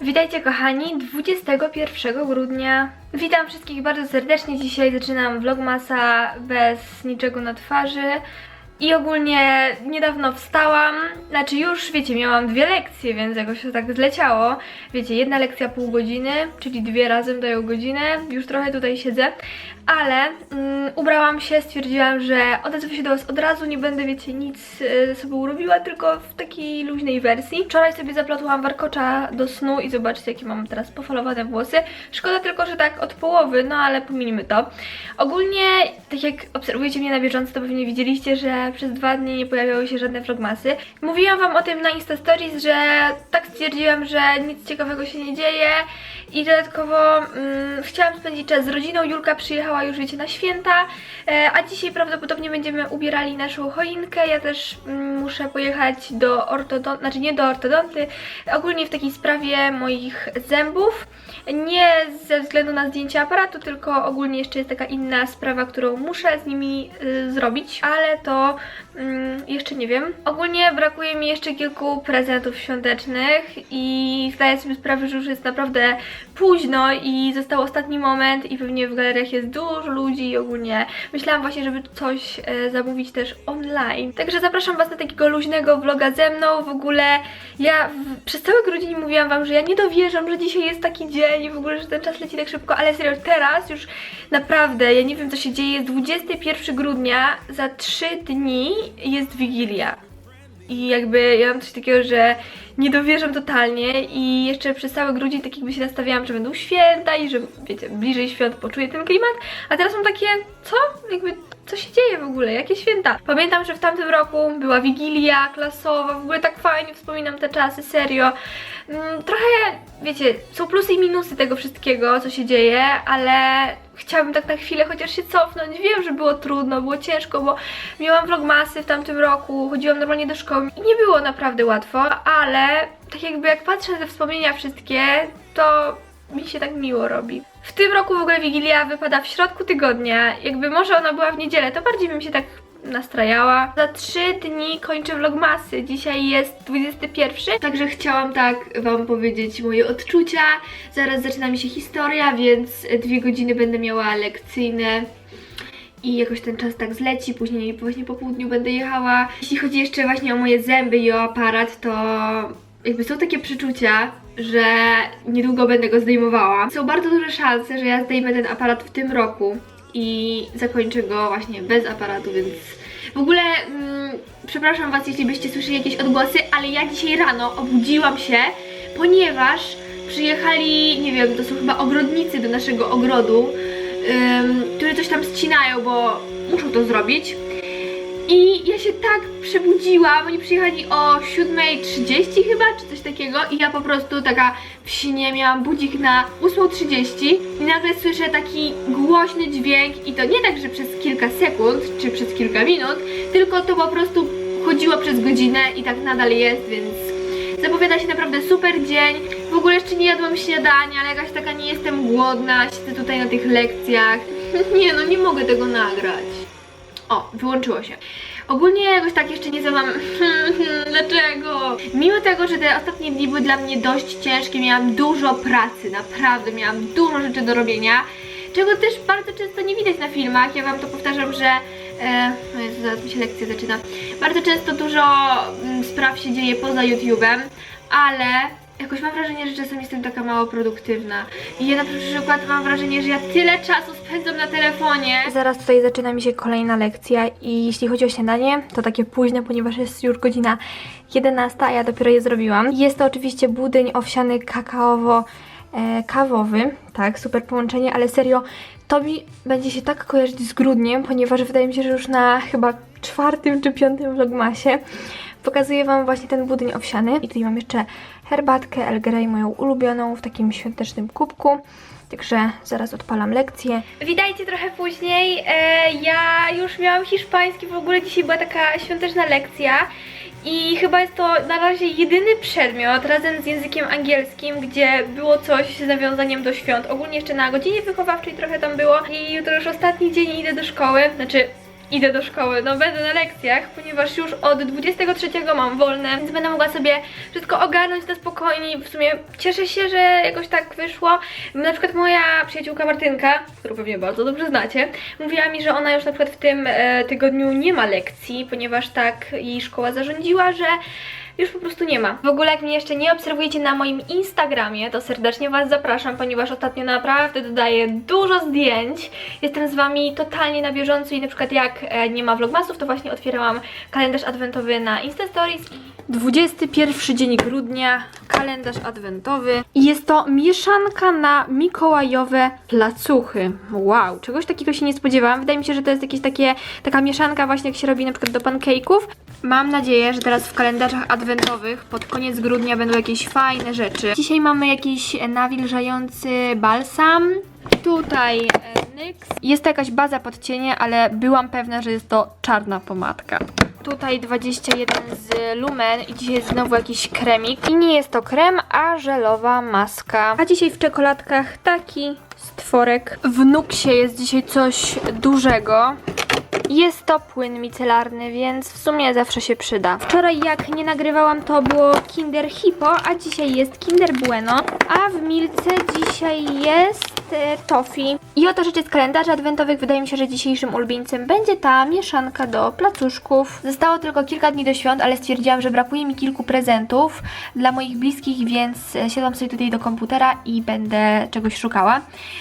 Witajcie kochani, 21 grudnia. Witam wszystkich bardzo serdecznie. Dzisiaj zaczynam vlogmasa bez niczego na twarzy. I ogólnie niedawno wstałam, znaczy już wiecie, miałam dwie lekcje, więc jakoś to tak zleciało. Wiecie, jedna lekcja pół godziny, czyli dwie razem dają godzinę, już trochę tutaj siedzę, ale mm, ubrałam się, stwierdziłam, że odezwę się do Was od razu, nie będę, wiecie, nic e, ze sobą robiła, tylko w takiej luźnej wersji. Wczoraj sobie zaplatłam warkocza do snu i zobaczcie, jakie mam teraz pofalowane włosy. Szkoda tylko, że tak od połowy, no ale pominimy to. Ogólnie, tak jak obserwujecie mnie na bieżąco, to pewnie widzieliście, że przez dwa dni nie pojawiały się żadne vlogmasy. Mówiłam Wam o tym na Insta Stories, że tak stwierdziłam, że nic ciekawego się nie dzieje i dodatkowo mm, chciałam spędzić czas z rodziną. Julka przyjechała już, wiecie, na święta, e, a dzisiaj prawdopodobnie będziemy ubierali naszą choinkę. Ja też mm, muszę pojechać do ortodonty, znaczy nie do ortodonty, ogólnie w takiej sprawie moich zębów. Nie ze względu na zdjęcie aparatu, tylko ogólnie jeszcze jest taka inna sprawa, którą muszę z nimi y, zrobić, ale to mm, jeszcze nie wiem. Ogólnie brakuje mi jeszcze kilku prezentów świątecznych i zdaję sobie sprawę, że już jest naprawdę późno i został ostatni moment i pewnie w galeriach jest dużo ludzi i ogólnie myślałam właśnie, żeby coś e, zamówić też online. Także zapraszam Was na takiego luźnego vloga ze mną. W ogóle ja w, przez cały grudzień mówiłam Wam, że ja nie dowierzam, że dzisiaj jest taki dzień i w ogóle, że ten czas leci tak szybko, ale serio, teraz już naprawdę, ja nie wiem co się dzieje, jest 21 grudnia, za 3 dni jest Wigilia. I jakby ja mam coś takiego, że nie dowierzam totalnie i jeszcze przez cały grudzień tak jakby się nastawiałam, że będą święta i że wiecie, bliżej świąt poczuję ten klimat, a teraz mam takie, co? Jakby co się dzieje w ogóle? Jakie święta? Pamiętam, że w tamtym roku była Wigilia klasowa, w ogóle tak fajnie wspominam te czasy, serio. Mm, Trochę, wiecie, są plusy i minusy tego wszystkiego, co się dzieje, ale chciałabym tak na chwilę chociaż się cofnąć. Wiem, że było trudno, było ciężko, bo miałam vlogmasy w tamtym roku, chodziłam normalnie do szkoły i nie było naprawdę łatwo, ale tak jakby jak patrzę na te wspomnienia wszystkie, to mi się tak miło robi. W tym roku w ogóle Wigilia wypada w środku tygodnia. Jakby może ona była w niedzielę, to bardziej bym się tak nastrajała. Za trzy dni kończę vlogmasy. Dzisiaj jest 21, także chciałam tak wam powiedzieć moje odczucia. Zaraz zaczyna mi się historia, więc dwie godziny będę miała lekcyjne i jakoś ten czas tak zleci, później właśnie po południu będę jechała. Jeśli chodzi jeszcze właśnie o moje zęby i o aparat, to jakby są takie przeczucia, że niedługo będę go zdejmowała. Są bardzo duże szanse, że ja zdejmę ten aparat w tym roku i zakończę go właśnie bez aparatu, więc w ogóle mm, przepraszam Was, jeśli byście słyszeli jakieś odgłosy, ale ja dzisiaj rano obudziłam się, ponieważ przyjechali, nie wiem, to są chyba ogrodnicy do naszego ogrodu, ym, którzy coś tam ccinają, bo muszą to zrobić. I ja się tak przebudziłam, oni przyjechali o 7.30 chyba, czy coś takiego i ja po prostu taka w śnie miałam budzik na 8.30 i nagle słyszę taki głośny dźwięk i to nie tak, że przez kilka sekund, czy przez kilka minut, tylko to po prostu chodziło przez godzinę i tak nadal jest, więc zapowiada się naprawdę super dzień. W ogóle jeszcze nie jadłam śniadania, ale jakaś taka nie jestem głodna, siedzę tutaj na tych lekcjach. Nie no, nie mogę tego nagrać. O, wyłączyło się. Ogólnie jakoś tak jeszcze nie zawam. Dlaczego? Mimo tego, że te ostatnie dni były dla mnie dość ciężkie, miałam dużo pracy, naprawdę miałam dużo rzeczy do robienia, czego też bardzo często nie widać na filmach. Ja wam to powtarzam, że. No Jezu, zaraz mi się lekcja zaczyna. Bardzo często dużo mm, spraw się dzieje poza YouTube'em, ale jakoś mam wrażenie, że czasem jestem taka mało produktywna. I ja na przykład mam wrażenie, że ja tyle czasu spędzam na telefonie. Zaraz tutaj zaczyna mi się kolejna lekcja i jeśli chodzi o śniadanie, to takie późne, ponieważ jest już godzina 11, a ja dopiero je zrobiłam. Jest to oczywiście budyń owsiany kakaowo e, kawowy, tak, super połączenie, ale serio, to mi będzie się tak kojarzyć z grudniem, ponieważ wydaje mi się, że już na chyba czwartym czy piątym vlogmasie pokazuję Wam właśnie ten budyń owsiany. I tutaj mam jeszcze herbatkę El Grey, moją ulubioną, w takim świątecznym kubku. Także zaraz odpalam lekcję. Witajcie trochę później. E, ja już miałam hiszpański, w ogóle dzisiaj była taka świąteczna lekcja. I chyba jest to na razie jedyny przedmiot razem z językiem angielskim, gdzie było coś z nawiązaniem do świąt. Ogólnie jeszcze na godzinie wychowawczej trochę tam było. I jutro już ostatni dzień idę do szkoły. Znaczy, idę do szkoły. No będę na lekcjach, ponieważ już od 23 mam wolne, więc będę mogła sobie wszystko ogarnąć na spokojnie w sumie cieszę się, że jakoś tak wyszło. Na przykład moja przyjaciółka Martynka, którą pewnie bardzo dobrze znacie, mówiła mi, że ona już na przykład w tym e, tygodniu nie ma lekcji, ponieważ tak jej szkoła zarządziła, że już po prostu nie ma. W ogóle jak mnie jeszcze nie obserwujecie na moim Instagramie, to serdecznie Was zapraszam, ponieważ ostatnio naprawdę dodaję dużo zdjęć. Jestem z Wami totalnie na bieżąco i na przykład jak e, nie ma vlogmasów, to właśnie otwierałam kalendarz adwentowy na Insta Stories. 21 dzień grudnia, kalendarz adwentowy. I jest to mieszanka na mikołajowe placuchy. Wow, czegoś takiego się nie spodziewałam. Wydaje mi się, że to jest jakieś takie, taka mieszanka właśnie jak się robi na przykład do pancake'ów. Mam nadzieję, że teraz w kalendarzach adwentowych pod koniec grudnia będą jakieś fajne rzeczy. Dzisiaj mamy jakiś e, nawilżający balsam. Tutaj e, NYX. Jest to jakaś baza pod cienie, ale byłam pewna, że jest to czarna pomadka. Tutaj 21 z Lumen i dzisiaj znowu jakiś kremik. I nie jest to krem, a żelowa maska. A dzisiaj w czekoladkach taki stworek. W Nuksie jest dzisiaj coś dużego. Jest to płyn micelarny, więc w sumie zawsze się przyda. Wczoraj jak nie nagrywałam to było Kinder Hippo, a dzisiaj jest Kinder Bueno, a w Milce dzisiaj jest e, Toffee. I oto rzeczy z kalendarzy adwentowych. Wydaje mi się, że dzisiejszym ulubieńcem będzie ta mieszanka do placuszków. Zostało tylko kilka dni do świąt, ale stwierdziłam, że brakuje mi kilku prezentów dla moich bliskich, więc e, siadam sobie tutaj do komputera i będę czegoś szukała.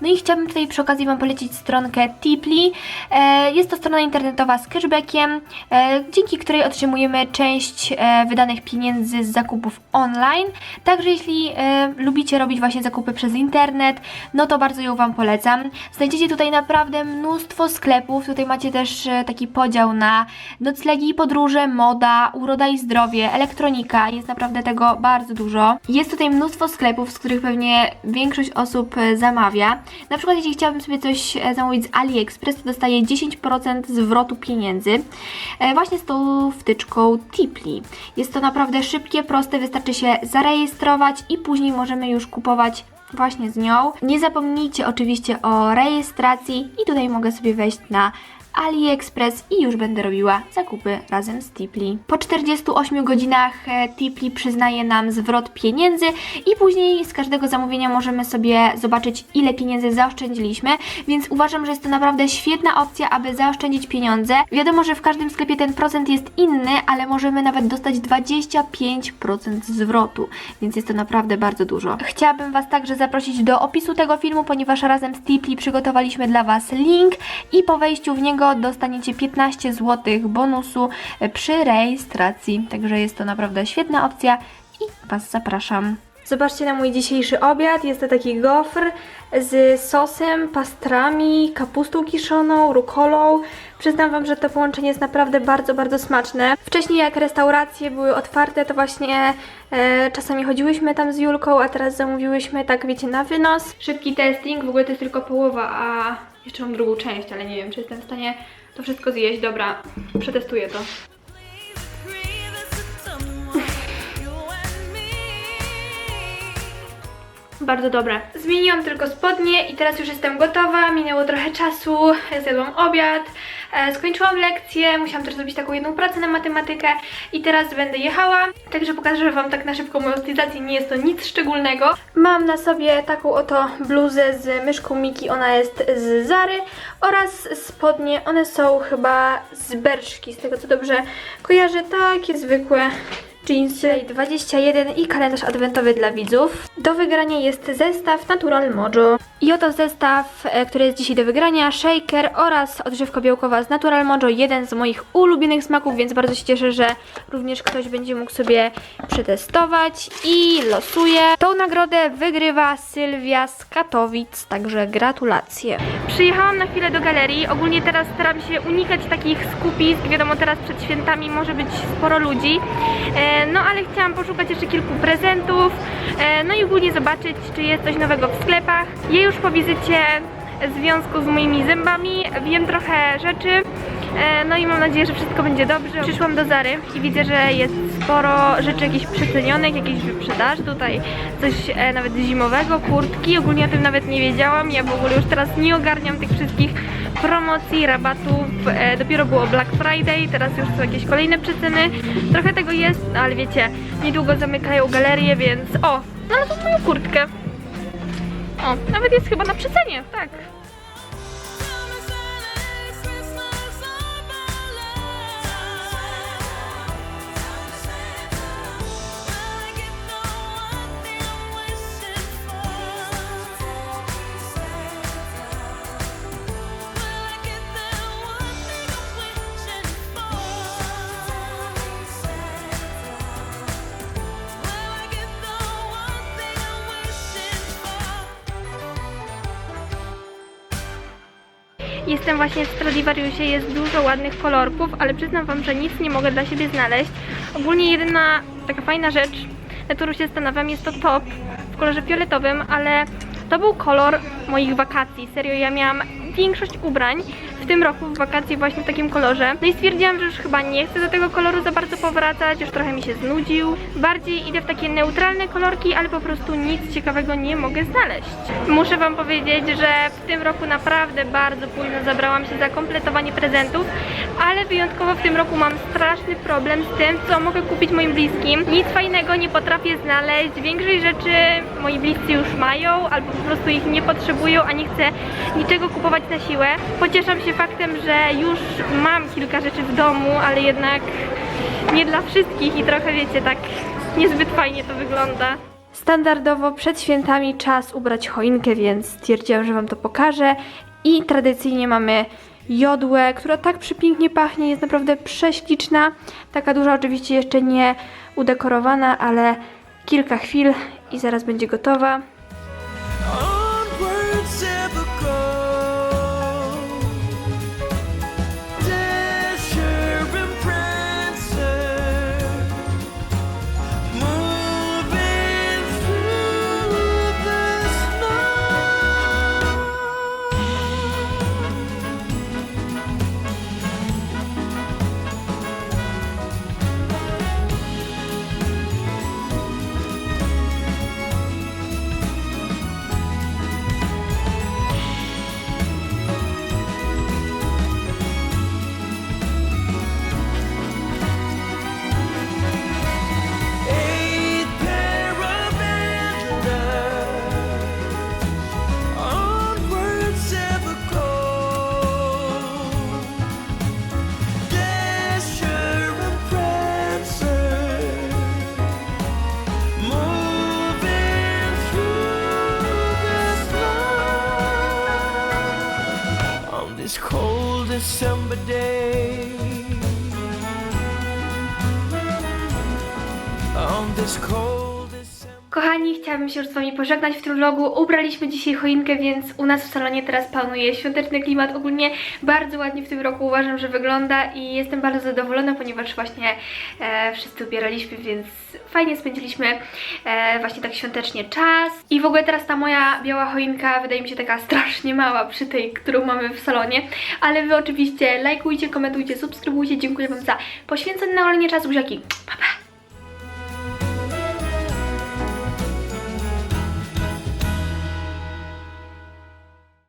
No i chciałabym tutaj przy okazji Wam polecić stronkę Tipli. E, Jest to strona internetowa z cashbackiem, e, dzięki której otrzymujemy część wydanych pieniędzy z zakupów online. Także jeśli lubicie robić właśnie zakupy przez internet, no to bardzo ją Wam polecam. Znajdziecie tutaj naprawdę mnóstwo sklepów. Tutaj macie też e, taki podział na noclegi i podróże, moda, uroda i zdrowie, elektronika. Jest naprawdę tego bardzo dużo. Jest tutaj mnóstwo sklepów, z których pewnie większość osób e, zamawia. Na przykład jeśli chciałabym sobie coś e, zamówić z AliExpress, to dostaję 10% zwrotu pieniędzy właśnie z tą wtyczką Tipli. Jest to naprawdę szybkie, proste, wystarczy się zarejestrować i później możemy już kupować właśnie z nią. Nie zapomnijcie oczywiście o rejestracji i tutaj mogę sobie wejść na AliExpress i już będę robiła zakupy razem z Tipli. Po 48 godzinach e, Tipli przyznaje nam zwrot pieniędzy i później z każdego zamówienia możemy sobie zobaczyć ile pieniędzy zaoszczędziliśmy, więc uważam, że jest to naprawdę świetna opcja, aby zaoszczędzić pieniądze. Wiadomo, że w każdym sklepie ten procent jest inny, ale możemy nawet dostać 25% zwrotu, więc jest to naprawdę bardzo dużo. Chciałabym Was także zaprosić do opisu tego filmu, ponieważ razem z Tipli przygotowaliśmy dla Was link i po wejściu w niego dostaniecie 15 zł bonusu e, przy rejestracji. Także jest to naprawdę świetna opcja i Was zapraszam. Zobaczcie na mój dzisiejszy obiad. Jest to taki gofr z sosem, pastrami, kapustą kiszoną, rukolą. Przyznam Wam, że to połączenie jest naprawdę bardzo, bardzo smaczne. Wcześniej jak restauracje były otwarte, to właśnie e, czasami chodziłyśmy tam z Julką, a teraz zamówiłyśmy, tak wiecie, na wynos. Szybki testing, w ogóle to jest tylko połowa, a jeszcze mam drugą część, ale nie wiem, czy jestem w stanie to wszystko zjeść. Dobra, przetestuję to. Bardzo dobre. Zmieniłam tylko spodnie i teraz już jestem gotowa. Minęło trochę czasu, zjadłam obiad, e, skończyłam lekcję, musiałam też zrobić taką jedną pracę na matematykę i teraz będę jechała. Także pokażę Wam tak na szybko moją stylizację, nie jest to nic szczególnego. Mam na sobie taką oto bluzę z myszką Miki, ona jest z Zary oraz spodnie, one są chyba z Berszki, z tego co dobrze kojarzę, takie zwykłe jeansy 21 i kalendarz adwentowy dla widzów. Do wygrania jest zestaw Natural Mojo. I oto zestaw, e, który jest dzisiaj do wygrania, shaker oraz odżywka białkowa z Natural Mojo, jeden z moich ulubionych smaków, więc bardzo się cieszę, że również ktoś będzie mógł sobie przetestować i losuję. Tą nagrodę wygrywa Sylwia z Katowic, także gratulacje. Przyjechałam na chwilę do galerii, ogólnie teraz staram się unikać takich skupisk, wiadomo teraz przed świętami może być sporo ludzi, e, no ale chciałam poszukać jeszcze kilku prezentów, e, no i ogólnie zobaczyć, czy jest coś nowego w sklepach. Ja już po wizycie w związku z moimi zębami wiem trochę rzeczy, e, no i mam nadzieję, że wszystko będzie dobrze. Przyszłam do Zary i widzę, że jest sporo rzeczy jakichś przecenionych, jakiejś wyprzedaży, tutaj coś e, nawet zimowego, kurtki, ogólnie o tym nawet nie wiedziałam, ja w ogóle już teraz nie ogarniam tych wszystkich promocji, rabatów. E, dopiero było Black Friday, teraz już są jakieś kolejne przeceny. Trochę tego jest, ale wiecie, niedługo zamykają galerie, więc o, znalazłam moją kurtkę. O, nawet jest chyba na przecenie, tak. Jestem właśnie w Stradivariusie, jest dużo ładnych kolorków, ale przyznam Wam, że nic nie mogę dla siebie znaleźć. Ogólnie jedyna taka fajna rzecz, na którą się zastanawiam, jest to top w kolorze fioletowym, ale to był kolor moich wakacji. Serio, ja miałam większość ubrań w tym roku w wakacje właśnie w takim kolorze. No i stwierdziłam, że już chyba nie chcę do tego koloru za bardzo powracać, już trochę mi się znudził. Bardziej idę w takie neutralne kolorki, ale po prostu nic ciekawego nie mogę znaleźć. Muszę Wam powiedzieć, że w tym roku naprawdę bardzo późno zabrałam się za kompletowanie prezentów, ale wyjątkowo w tym roku mam straszny problem z tym, co mogę kupić moim bliskim. Nic fajnego nie potrafię znaleźć. Większość rzeczy moi bliscy już mają, albo po prostu ich nie potrzebują, a nie chcę niczego kupować na siłę. Pocieszam się faktem, że już mam kilka rzeczy w domu, ale jednak nie dla wszystkich i trochę wiecie, tak niezbyt fajnie to wygląda. Standardowo przed świętami czas ubrać choinkę, więc stwierdziłam, że Wam to pokażę. I tradycyjnie mamy jodłę, która tak przepięknie pachnie, jest naprawdę prześliczna. Taka duża oczywiście jeszcze nie udekorowana, ale kilka chwil i zaraz będzie gotowa. December day. On this cold Kochani, chciałabym się już z Wami pożegnać w tym vlogu. Ubraliśmy dzisiaj choinkę, więc u nas w salonie teraz panuje świąteczny klimat. Ogólnie bardzo ładnie w tym roku uważam, że wygląda i jestem bardzo zadowolona, ponieważ właśnie e, wszyscy ubieraliśmy, więc fajnie spędziliśmy e, właśnie tak świątecznie czas. I w ogóle teraz ta moja biała choinka wydaje mi się taka strasznie mała przy tej, którą mamy w salonie. Ale Wy oczywiście lajkujcie, komentujcie, subskrybujcie. Dziękuję Wam za poświęcony na olenie czas. Buziaki. Pa, pa.